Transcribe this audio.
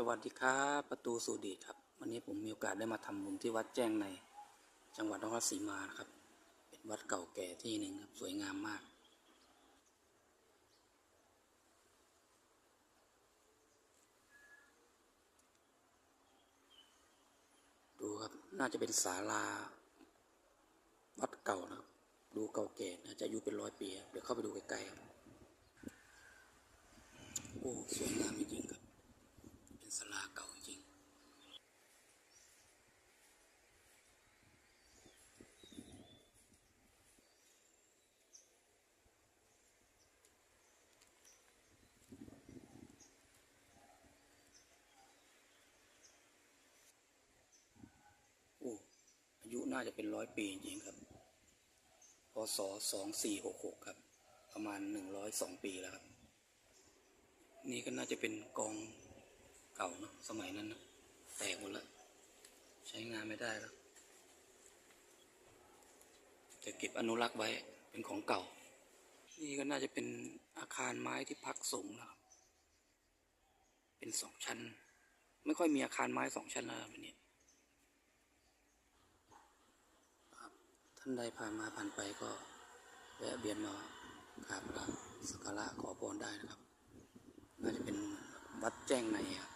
สวัสดีครับประตูสู่ดีครับ วันนี้ผมมีโอกาสได้มาทำบุญที่วัดแจ้งใน จังหวัดนครศรีมานะครับ เป็นวัดเก่าแก่ที่หนึ่งครับสวยงามมากดูครับน่าจะเป็นศาลา วัดเก่านะครับ ดูเก่าแก่น่าจะอายุเป็นร้อยปี เดี๋ยวเข้าไปดูใกล้ๆครับโอ้สวยงามจริงๆครับ เป็นศาลาเก่าจริง โอ้อายุ น่าจะเป็นร้อยปีจริงๆครับ พศสองสี่หกหกครับ ประมาณหนึ่งร้อยสองปีแล้วครับ นี่ก็น่าจะเป็นกองเก่าเนอะสมัยนั้นนะแตกหมดแล้ว ใช้งานไม่ได้แล้ว จะเก็บอนุรักษ์ไว้เป็นของเก่า นี่ก็น่าจะเป็นอาคารไม้ที่พักสงฆ์นะครับ เป็นสองชั้น ไม่ค่อยมีอาคารไม้สองชั้นแล้วแบบนี้านใดผ่านมาผ่านไปก็แวะเวียนมากราบสักการะขอพรได้นะครับ น่าจะเป็นวัดแจ้งในครับ